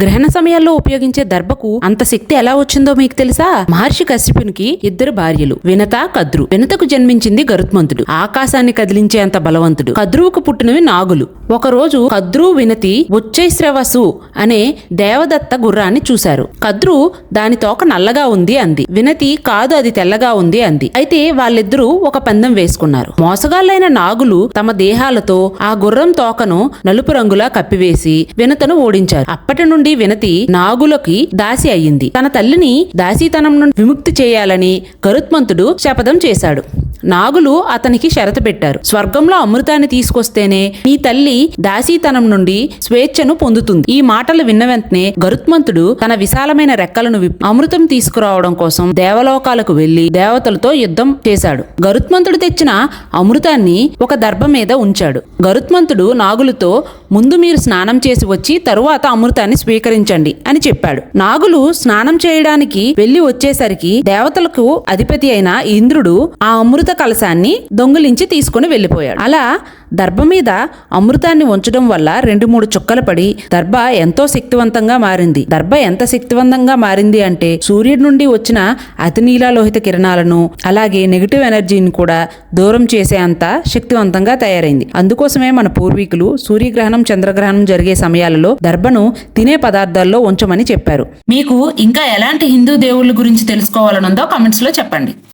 గ్రహణ సమయాల్లో ఉపయోగించే దర్భకు అంత శక్తి ఎలా వచ్చిందో మీకు తెలుసా? మహర్షి కశ్యపునికి ఇద్దరు భార్యలు వినత కద్రు. వినతకు జన్మించింది గరుత్మంతుడు. ఆకాశాన్ని కదిలించే అంత బలవంతుడు. కద్రువుకు పుట్టినవి నాగులు. ఒకరోజు కద్రు వినతి ఉచ్చైశ్రవసు అనే దేవదత్త గుర్రాన్ని చూశారు. కద్రు దాని తోక నల్లగా ఉంది అంది. వినతి కాదు అది తెల్లగా ఉంది అంది. అయితే వాళ్ళిద్దరూ ఒక పందెం వేసుకున్నారు. మోసగాళ్ళైన నాగులు తమ దేహాలతో ఆ గుర్రం తోకను నలుపు రంగులా కప్పివేసి వినతను ఓడించారు. అప్పటి నుండి వినతి నాగులకి దాసి అయ్యింది. తన తల్లిని దాసీతనం నుండి విముక్తి చేయాలని కరుత్మంతుడు శపథం చేశాడు. నాగులు అతనికి షరతు పెట్టారు. స్వర్గంలో అమృతాన్ని తీసుకొస్తేనే నీ తల్లి దాసీతనం నుండి స్వేచ్ఛను పొందుతుంది. ఈ మాటలు విన్న వెంటనే గరుత్మంతుడు తన విశాలమైన రెక్కలను విప్పి అమృతం తీసుకురావడం కోసం దేవలోకాలకు వెళ్ళి దేవతలతో యుద్ధం చేశాడు. గరుత్మంతుడు తెచ్చిన అమృతాన్ని ఒక దర్భ మీద ఉంచాడు. గరుత్మంతుడు నాగులతో ముందు మీరు స్నానం చేసి వచ్చి తరువాత అమృతాన్ని స్వీకరించండి అని చెప్పాడు. నాగులు స్నానం చేయడానికి వెళ్ళి వచ్చేసరికి దేవతలకు అధిపతి అయిన ఇంద్రుడు ఆ అమృత కలశాన్ని దొంగిలించి తీసుకుని వెళ్ళిపోయాడు. అలా దర్భ మీద అమృతాన్ని ఉంచడం వల్ల రెండు మూడు చుక్కలు పడి దర్భ ఎంతో శక్తివంతంగా మారింది. దర్భ ఎంత శక్తివంతంగా మారింది అంటే సూర్యుడి నుండి వచ్చిన అతి నీలాలోహిత కిరణాలను అలాగే నెగిటివ్ ఎనర్జీని కూడా దూరం చేసే అంత శక్తివంతంగా తయారైంది. అందుకోసమే మన పూర్వీకులు సూర్యగ్రహణం చంద్రగ్రహణం జరిగే సమయాలలో దర్భను తినే పదార్థాల్లో ఉంచమని చెప్పారు. మీకు ఇంకా ఎలాంటి హిందూ దేవుళ్ళ గురించి తెలుసుకోవాలనుందో కామెంట్స్లో చెప్పండి.